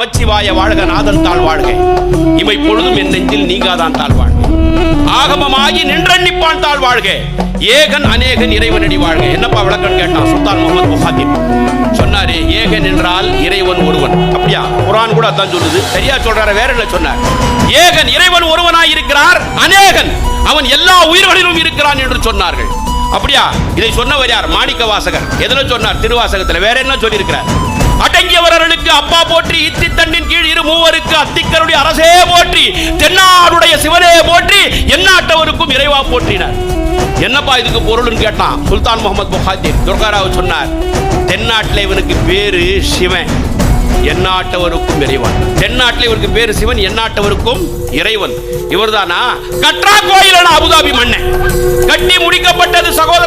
நமச்சிவாய வாழ்க நாதன் தாழ் வாழ்க. இவை பொழுதும் என் நெஞ்சில் நீங்காதான் தாழ் வாழ்க. ஆகமமாகி நின்றன்னிப்பான் தாழ் வாழ்க. ஏகன் அநேகன் இறைவனடி வாழ்க. என்னப்பா விளக்கம் கேட்டான் சுல்தான் முகமது முஹாதிர் சொன்னாரு ஏகன் என்றால் இறைவன் ஒருவன். அப்படியா? குரான் கூட அதான் சொல்லுது. சரியா சொல்றாரு? வேற என்ன சொன்னார்? ஏகன் இறைவன் ஒருவனாய் இருக்கிறார் அநேகன். அவன் எல்லா உயிர்களிலும் இருக்கிறான் என்று சொன்னார்கள். அப்படியா? இதை சொன்னவர் யார்? மாணிக்க வாசகர் எதுல சொன்னார்? திருவாசகத்துல. வேற என்ன சொல்லியிருக்கிறார்? அடங்கிய மூவருக்கு அப்பா போற்றி இத்தி தண்டின் கீழ் இரு மூவருக்கு அத்திக்கருடைய அரசே போற்றி தென்னாடுடைய சிவனே போற்றி எந்நாட்டவருக்கும் இறைவா போற்றினார். என்னப்பா இதுக்கு பொருள்னு கேட்டான் சுல்தான் முகமது புகாத்திர் துர்காராவ் சொன்னார் தென்னாட்டில் இவனுக்கு பேரு சிவன் எந்நாட்டவருக்கும் இறைவன். தென்னாட்டில் இவருக்கு பேரு சிவன் எந்நாட்டவருக்கும் இறைவன். இவர்தானா? கட்ரா கோயிலான அபுதாபி மன்னன். கட்டி முடிக்கப்பட்டது சகோதர